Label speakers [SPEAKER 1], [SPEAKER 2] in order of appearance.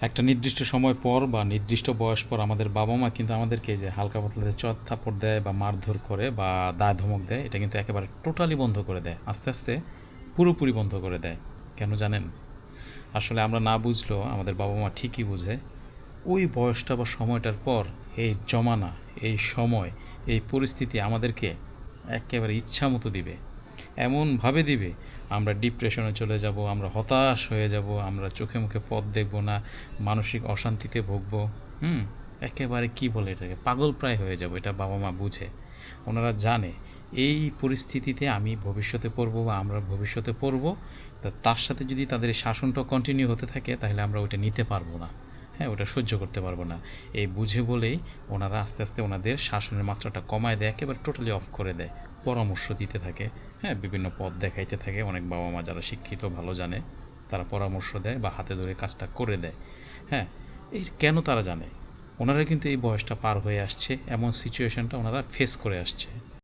[SPEAKER 1] একটা নির্দিষ্ট সময় পর বা নির্দিষ্ট বয়স পর আমাদের বাবা মা কিন্তু আমাদেরকে যে হালকা পাতলাতে চট থাপড় দেয় বা মারধর করে বা দায় ধমক দেয়, এটা কিন্তু একেবারে টোটালি বন্ধ করে দেয়। আস্তে আস্তে পুরোপুরি বন্ধ করে দেয়। কেন জানেন? আসলে আমরা না বুঝলেও আমাদের বাবা মা ঠিকই বুঝে, ওই বয়সটা বা সময়টার পর এই জমানা, এই সময়, এই পরিস্থিতি আমাদেরকে একেবারে ইচ্ছা মতো দিবে। এমনভাবে দিবে, আমরা ডিপ্রেশনে চলে যাব, আমরা হতাশ হয়ে যাব, আমরা চোখে মুখে পথ দেখব না, মানসিক অশান্তিতে ভুগব। হুম, একেবারে কি বলে এটাকে? পাগল প্রায় হয়ে যাব, এটা বাবা মা বুঝে। ওনারা জানে, এই পরিস্থিতিতে আমি ভবিষ্যতে পড়ব বা আমরা ভবিষ্যতে পড়ব, তা তার সাথে যদি তাদের শাসনটা কন্টিনিউ হতে থাকে, তাহলে আমরা ওইটা নিতে পারব না। হ্যাঁ ওটা সহ্য করতে পারব না। এই বুঝে বলেই ওনারা আস্তে আস্তে ওনাদের শাসনের মাত্রাটা কমায় দেয়, একেবারে টোটালি অফ করে দেয়। পরামর্শ দিতে থাকে। হ্যাঁ বিভিন্ন পথ দেখাইতে থাকে। অনেক বাবা মা যারা শিক্ষিত, ভালো জানে, তারা পরামর্শ দেয় বা হাতে ধরে কাজটা করে দেয়। হ্যাঁ এর কেন তারা জানে? ওনারা কিন্তু এই বয়সটা পার হয়ে আসছে, এমন সিচুয়েশনটা ওনারা ফেস করে আসছে।